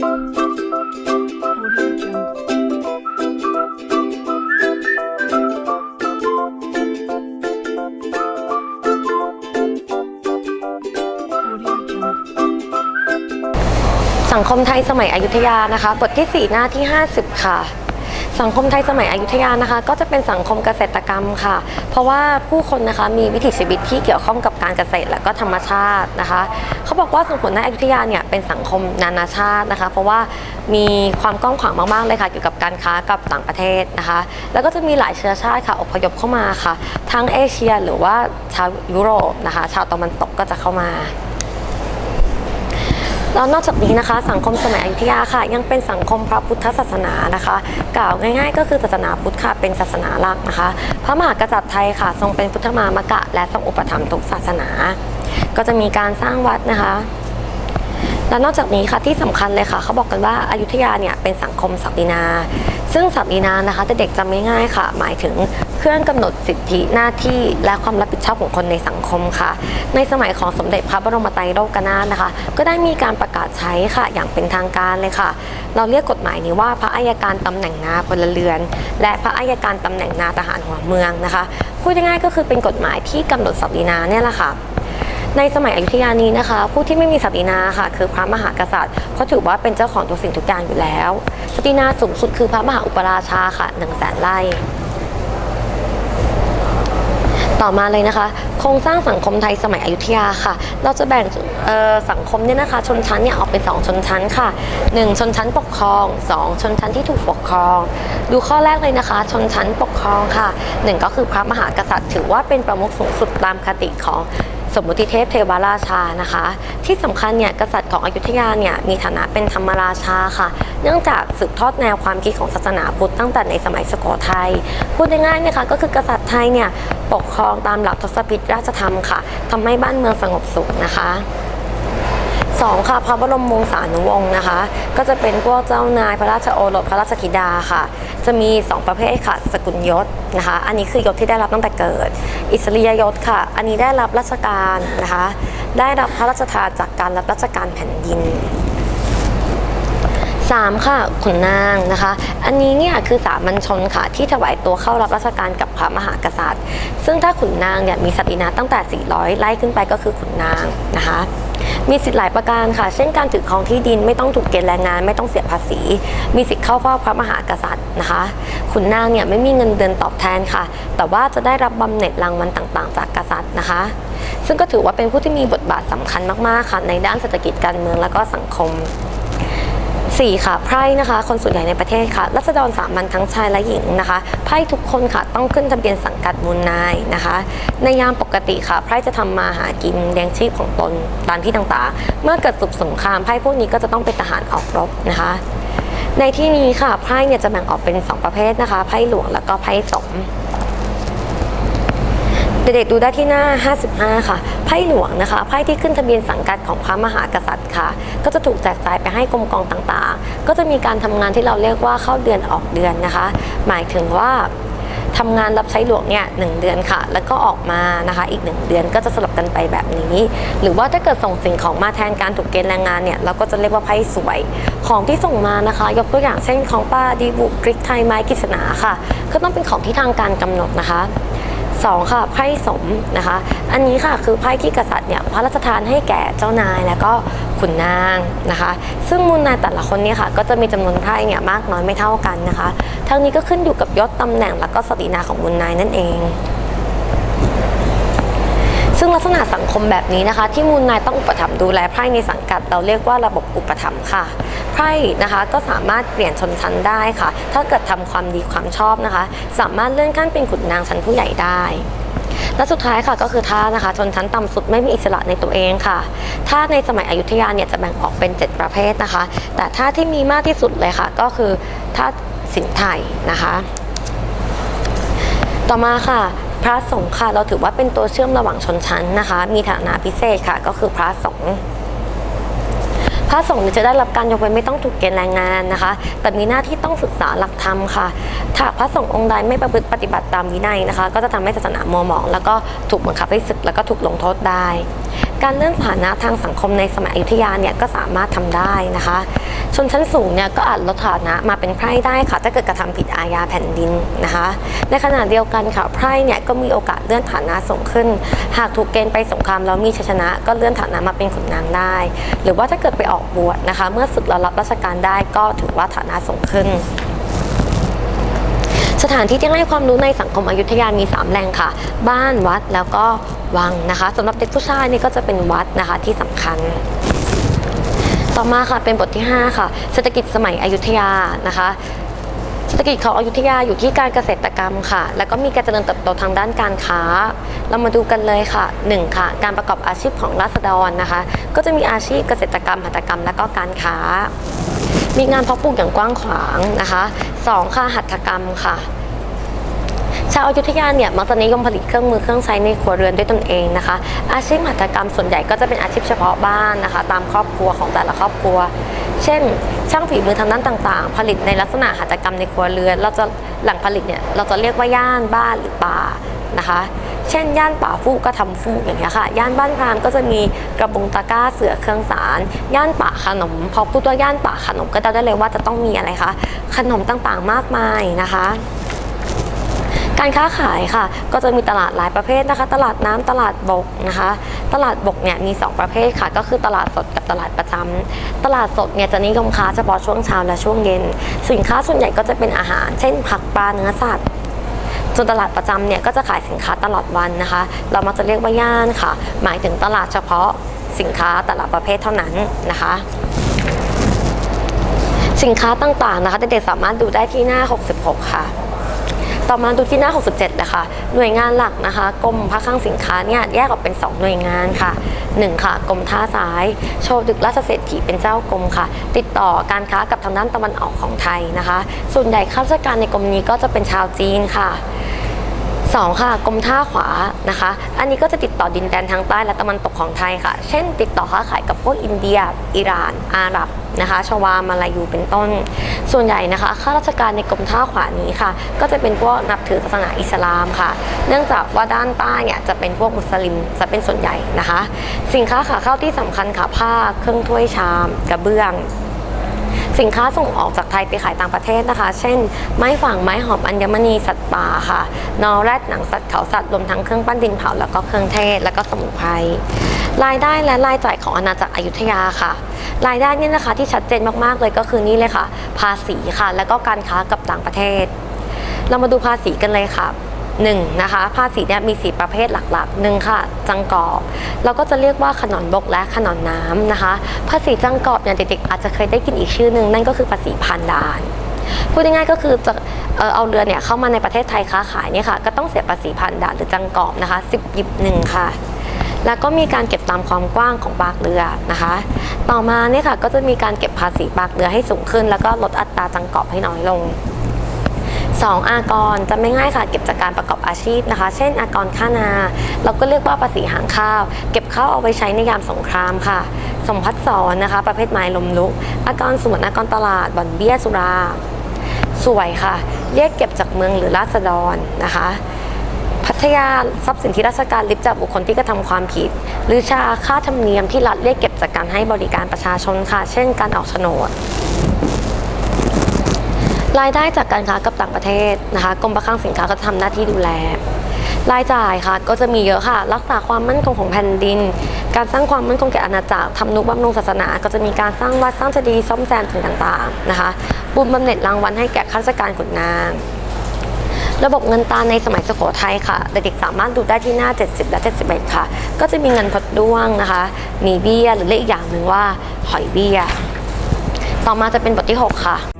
สังคมไทยสมัยอยุธยานะคะ บทที่ 4 หน้าที่ 50 ค่ะ สังคมไทยสมัยอยุธยานะคะ ก็จะเป็นสังคมเกษตรกรรมค่ะ เพราะว่าผู้คนนะคะมีวิถีชีวิตที่เกี่ยวข้องกับการเกษตรและก็ธรรมชาตินะคะ เขาบอกว่าสังคมในอยุธยาเนี่ยเป็นสังคมนานาชาตินะคะ เพราะว่ามีความกว้างขวางมากๆเลยค่ะ เกี่ยวกับการค้ากับต่างประเทศนะคะ แล้วก็จะมีหลายเชื้อชาติค่ะอพยพเข้ามาค่ะ ทั้งเอเชียหรือว่าชาวยุโรปนะคะ ชาวตะวันตกก็จะเข้ามา แล้วนอกจากนี้นะคะ สังคมสมัยอยุธยาค่ะ ยังเป็นสังคมพระพุทธศาสนานะคะ กล่าวง่ายๆ ก็คือศาสนาพุทธค่ะเป็นศาสนาหลักนะคะ พระมหากษัตริย์ไทยค่ะ ทรงเป็นพุทธมามกะ และทรงอุปถัมภ์ทุกศาสนา ก็จะมีการสร้างวัดนะคะและนอกจากนี้ค่ะที่สำคัญเลยค่ะ เขาบอกกันว่าอายุทยาเนี่ยเป็นสังคมศักดินา ซึ่งศักดินานะคะแต่เด็กจำง่ายๆค่ะ หมายถึงเครื่องกำหนดสิทธิหน้าที่และความรับผิดชอบของคนในสังคมค่ะ ในสมัยของสมเด็จพระบรมไตรโลกนาถนะคะ ก็ได้มีการประกาศใช้ค่ะ อย่างเป็นทางการเลยค่ะ เราเรียกกฎหมายนี้ว่าพระอัยการตำแหน่งนาพลเรือน และพระอัยการตำแหน่งนาทหารหัวเมืองนะคะพูดง่ายๆก็คือเป็นกฎหมายที่กำหนดศักดินาเนี่ยแหละค่ะ ในสมัยอยุธยานี้นะคะ ผู้ที่ไม่มีศักดินาค่ะ คือพระมหากษัตริย์เพราะถือว่าเป็นเจ้าของทุกสิ่งทุกอย่างอยู่แล้วศักดินาสูงสุดคือพระมหาอุปราชาค่ะหนึ่งแสนไร่ต่อมาเลยนะคะ โครงสร้างสังคมไทยสมัยอยุธยาค่ะ เราจะแบ่งสังคมเนี่ยนะคะ ชนชั้นเนี่ยออกเป็น2ชนชั้นค่ะ 1 ชนชั้นปกครอง 2 ชนชั้นที่ถูกปกครอง ดูข้อแรกเลยนะคะ ชนชั้นปกครองค่ะ 1 ก็คือพระมหากษัตริย์ ถือว่าเป็นประมุขสูงสุดตามคติของ สมมุติเทพเทวราชานะคะ ที่สำคัญเนี่ยกษัตริย์ของอยุธยาเนี่ยมีฐานะเป็นธรรมราชาค่ะ เนื่องจากสืบทอดแนวความคิดของศาสนาพุทธตั้งแต่ในสมัยสโกทัยพูดง่ายๆนะคะก็คือกษัตริย์ไทยเนี่ยปกครองตามหลักทศพิธราชธรรมค่ะทำให้บ้านเมืองสงบสุขนะคะ สองค่ะพระบรมวงศานุวงศ์นะคะ ก็จะเป็นพวกเจ้านายพระราชโอรสพระราชธิดาค่ะ จะมี 2 ประเภทค่ะ สกุลยศนะคะ อันนี้คือยศที่ได้รับตั้งแต่เกิด อิสริยยศค่ะ อันนี้ได้รับราชการนะคะ ได้รับพระราชทานจากการรับราชการแผ่นดิน 3 ค่ะขุนนางนะคะ อันนี้เนี่ยคือสามัญชนค่ะ ที่ถวายตัวเข้ารับราชการกับพระมหากษัตริย์ ซึ่งถ้าขุนนางเนี่ยมีศักดินาตั้งแต่ 400 ไล่ขึ้นไปก็คือขุนนางนะคะ มีสิทธิ์หลายประการค่ะ เช่นการถือครองที่ดินไม่ต้องถูกเกณฑ์แรงงาน ไม่ต้องเสียภาษี มีสิทธิ์เข้าเฝ้าพระมหากษัตริย์นะคะ ขุนนางเนี่ยไม่มีเงินเดือนตอบแทนค่ะ แต่ว่าจะได้รับบำเหน็จรางวัลต่างๆ จากกษัตริย์นะคะ ซึ่งก็ถือว่าเป็นผู้ที่มีบทบาทสำคัญมากๆค่ะในด้านเศรษฐกิจการเมืองและก็สังคม 4 ค่ะไพร่นะคะ คนส่วนใหญ่ในประเทศค่ะรัษฎรสามัญทั้งชายและหญิงนะคะไพร่ทุกคนค่ะต้องขึ้นทะเบียนสังกัดมูลนายนะคะ ในยามปกติค่ะไพร่จะทำมาหากินเลี้ยงชีพของตนตามที่ต่างๆ เมื่อเกิดศึกสงครามไพร่พวกนี้ก็จะต้องเป็นทหารออกรบนะคะ ในที่นี้ค่ะไพร่เนี่ยจะแบ่งออกเป็น 2 ประเภทนะคะไพร่หลวงแล้วก็ไพร่สม เด็กๆดูได้ที่หน้า 55 ค่ะ ไพ่หลวงนะคะ ไพ่ที่ขึ้นทะเบียนสังกัดของพระมหากษัตริย์ค่ะ ก็จะถูกแจกจ่ายไปให้กรมกองต่างๆ ก็จะมีการทำงานที่เราเรียกว่าเข้าเดือนออกเดือนนะคะ หมายถึงว่าทำงานรับใช้หลวงเนี่ยหเดือนค่ะ แล้วก็ออกมานะคะอีก 1 เดือนก็จะสลับกันไปแบบนี้ หรือว่าถ้าเกิดส่งสิ่งของมาแทนการถูกเกณฑ์แรงงานเนี่ยเราก็จะเรียกว่าไพ่สวย ของที่ส่งมานะคะ ยกตัวอย่างเช่นของป้าดีบุกริกไทยไม้กฤษณาค่ะ ก็ต้องเป็นของที่ทางการกำหนดนะคะ สองค่ะไพ่สมนะคะ อันนี้ค่ะคือไพ่ที่กษัตริย์เนี่ยพระราชทานให้แก่เจ้านายแล้วก็ขุนนางนะคะ ซึ่งมูลนายแต่ละคนเนี่ยค่ะก็จะมีจำนวนไพ่เนี่ยมากน้อยไม่เท่ากันนะคะ ทั้งนี้ก็ขึ้นอยู่กับยศตำแหน่งและก็สตินาของมูลนายนั่นเอง ซึ่งลักษณะสังคมแบบนี้นะคะ ที่มูลนายต้องอุปถัมภ์ดูแลไพร่ในสังกัดเราเรียกว่าระบบอุปถัมภ์ค่ะไพร่นะคะก็สามารถเปลี่ยนชนชั้นได้ค่ะ ถ้าเกิดทำความดีความชอบนะคะ สามารถเลื่อนขั้นเป็นขุนนางชั้นผู้ใหญ่ได้และสุดท้ายค่ะก็คือท่านะคะชนชั้นต่ำสุดไม่มีอิสระในตัวเองค่ะท่าในสมัยอยุธยาเนี่ยจะแบ่งออกเป็น 7 ประเภทนะคะ แต่ท่าที่มีมากที่สุดเลยค่ะ ก็คือท่าสินไทยนะคะ ต่อมาค่ะ พระสงฆ์ค่ะเราถือว่าเป็นตัวเชื่อมระหว่างชนชั้นนะคะ มีฐานะพิเศษค่ะ ก็คือพระสงฆ์พระสงฆ์จะได้รับการยกเว้นไม่ต้องถูกเกณฑ์แรงงานนะคะ แต่มีหน้าที่ต้องศึกษาหลักธรรมค่ะ ถ้าพระสงฆ์องค์ใดไม่ประพฤติปฏิบัติตามวินัยนะคะ ก็จะทำให้ศาสนามัวหมอง แล้วก็ถูกบังคับให้ศึกแล้วก็ถูกลงโทษได้ การเลื่อนสถานะทางสังคมในสมัยอยุธยาเนี่ยก็สามารถทำได้นะคะ ชนชั้นสูงเนี่ยก็อาจลดฐานะมาเป็นไพร่ได้ค่ะ ถ้าเกิดกระทำผิดอาญาแผ่นดินนะคะ ในขณะเดียวกันค่ะไพร่เนี่ยก็มีโอกาสเลื่อนฐานะสูงขึ้น หากถูกเกณฑ์ไปสงครามแล้วมีชัยชนะ ก็เลื่อนฐานะมาเป็นขุนนางได้ หรือว่าถ้าเกิดไปออกบวชนะคะ เมื่อศึกแล้วรับราชการได้ก็ถือว่าฐานะสูงขึ้น สถานที่ที่ให้ความรู้ในสังคมอยุธยามี 3 แหล่งค่ะ บ้านวัดแล้วก็วังนะคะสำหรับเด็กผู้ชายนี่ก็จะเป็นวัดนะคะที่สำคัญ ต่อมาค่ะเป็นบทที่ 5 ค่ะ เศรษฐกิจสมัยอยุธยานะคะเศรษฐกิจของอยุธยาอยู่ที่การเกษตรกรรมค่ะ แล้วก็มีการเจริญเติบโตทางด้านการค้า เรามาดูกันเลยค่ะ 1 ค่ะ การประกอบอาชีพของราษฎรนะคะ ก็จะมีอาชีพเกษตรกรรมหัตถกรรม และก็การค้า มีงานเพาะปลูกอย่างกว้างขวางนะคะสองค่ะหัตถกรรมค่ะชาวอยุธยาเนี่ยมักจะนิยมผลิตเครื่องมือเครื่องใช้ในครัวเรือนด้วยตนเองนะคะ อาชีพหัตถกรรมส่วนใหญ่ก็จะเป็นอาชีพเฉพาะบ้านนะคะ ตามครอบครัวของแต่ละครอบครัว เช่น ช่างฝีมือทางด้านต่างๆ ผลิตในลักษณะหัตถกรรมในครัวเรือน เราจะหลังผลิตเนี่ยเราจะเรียกว่าย่านบ้านหรือป่านะคะ เช่น ย่านป่าฟูกก็ทำฟูกอย่างเงี้ยค่ะ ย่านบ้านพรามก็จะมีกระบุงตะกร้าเสือเครื่องสาร ย่านป่าขนม พอพูดว่าย่านป่าขนมก็จะได้เลยว่าจะต้องมีอะไรคะขนมต่างๆมากมายนะคะการค้าขายค่ะก็จะมีตลาดหลายประเภทนะคะ ตลาดน้ำตลาดบกนะคะ ตลาดบกเนี่ยมี 2 ประเภทค่ะ ก็คือตลาดสดกับตลาดประจำตลาดสดเนี่ยจะนิยมค้าเฉพาะช่วงเช้าและช่วงเย็น สินค้าส่วนใหญ่ก็จะเป็นอาหาร เช่นผักปลาเนื้อสัตว์ ส่วนตลาดประจำเนี่ยก็จะขายสินค้าตลอดวันนะคะ เรามักจะเรียกว่าย่านค่ะ หมายถึงตลาดเฉพาะสินค้าแต่ละประเภทเท่านั้นนะคะ สินค้าต่างๆนะคะเด็กๆสามารถดูได้ที่หน้า 66 ค่ะ ต่อมาดูที่หน้า 67 นะคะ หน่วยงานหลักนะคะกรมพักคลังสินค้าเนี่ยแยกออกเป็น 2 หน่วยงานค่ะ 1 ค่ะกรมท่าซ้าย โชว์ดึกราชเศรษฐีเป็นเจ้ากรมค่ะ ติดต่อการค้ากับทางด้านตะวันออกของไทยนะคะ ส่วนใหญ่ข้าราชการในกรมนี้ก็จะเป็นชาวจีนค่ะ 2 ค่ะกรมท่าขวานะคะ อันนี้ก็จะติดต่อดินแดนทางใต้และตะวันตกของไทยค่ะ เช่น ติดต่อค้าขายกับพวกอินเดีย อิหร่าน อาหรับนะคะ ชวามาลายูเป็นต้น ส่วนใหญ่นะคะข้าราชการในกรมท่าขวานี้ค่ะ ก็จะเป็นพวกนับถือศาสนาอิสลามค่ะ เนื่องจากว่าด้านใต้เนี่ยจะเป็นพวกมุสลิมจะเป็นส่วนใหญ่นะคะ สินค้าขาเข้าที่สำคัญค่ะผ้าเครื่องถ้วยชาม กระเบื้อง สินค้าส่งออกจากไทยไปขายต่างประเทศนะคะ เช่น ไม้ฝางไม้หอมอัญมณีสัตว์ป่าค่ะนอแรดหนังสัตว์เขาสัตว์รวมทั้งเครื่องปั้นดินเผาแล้วก็เครื่องเทศ แล้วก็สมุนไพรรายได้และรายจ่ายของอาณาจักรอยุธยาค่ะ รายได้เนี่ยนะคะที่ชัดเจนมากๆเลยก็คือนี่เลยค่ะ ภาษีค่ะ แล้วก็การค้ากับต่างประเทศ เรามาดูภาษีกันเลยค่ะ หนึ่งนะคะภาษีเนี่ยมีสีประเภทหลักๆหนึ่งค่ะจังกอบเราก็จะเรียกว่าขนอนบกและขนอนน้ำนะคะภาษีจังกอบเนี่ยเด็กๆอาจจะเคยได้กินอีกชื่อหนึ่งนั่นก็คือภาษีพันดานพูดง่ายๆก็คือจะเออเอาเรือเนี่ยเข้ามาในประเทศไทยค้าขายเนี่ยค่ะก็ต้องเสียภาษีพันดานหรือจังกอบนะคะสิบยิบหนึ่งค่ะแล้วก็มีการเก็บตามความกว้างของปากเรือนะคะ ต่อมาเนี่ยค่ะก็จะมีการเก็บภาษีปากเรือให้สูงขึ้น แล้วก็ลดอัตราจังกอบให้น้อยลง 2อากรจะไม่ง่ายค่ะ เก็บจากการประกอบอาชีพนะคะ เช่น อากรค่านา เราก็เรียกว่าภาษีหางข้าว เก็บข้าวเอาไว้ใช้ในยามสงครามค่ะ สมพัดสอนนะคะ ประเภทไม้ลมลุก อากรสวนอากรตลาดบ่อนเบี้ยสุรา สวยค่ะ เรียกเก็บจากเมืองหรือราษฎรนะคะพัทยาทรัพย์สินที่ราชการริบจากบุคคลที่กระทำความผิด หรือชาค่าธรรมเนียมที่รัฐเรียกเก็บจากการให้บริการประชาชนค่ะ เช่น การออกโฉนด รายได้จากการค้ากับต่างประเทศนะคะกรมประคังสินค้าก็จะทำหน้าที่ดูแล รายจ่ายค่ะก็จะมีเยอะค่ะ รักษาความมั่นคงของแผ่นดิน การสร้างความมั่นคงแก่อาณาจักรทำนุบำรุงศาสนา ก็จะมีการสร้างวัดสร้างเจดีย์ซ่อมแซมสิ่งต่างๆนะคะ บุญบำเหน็จรางวัลให้แก่ข้าราชการขุนนาง ระบบเงินตราในสมัยสุโขทัยค่ะ เด็กๆสามารถดูได้ที่หน้า 70 และ 71 ค่ะ ก็จะมีเงินพดด้วงนะคะมีเบี้ยหรือเรียกอีกอย่างหนึ่งว่าหอยเบี้ย ต่อมาจะเป็นบทที่ 6 ค่ะ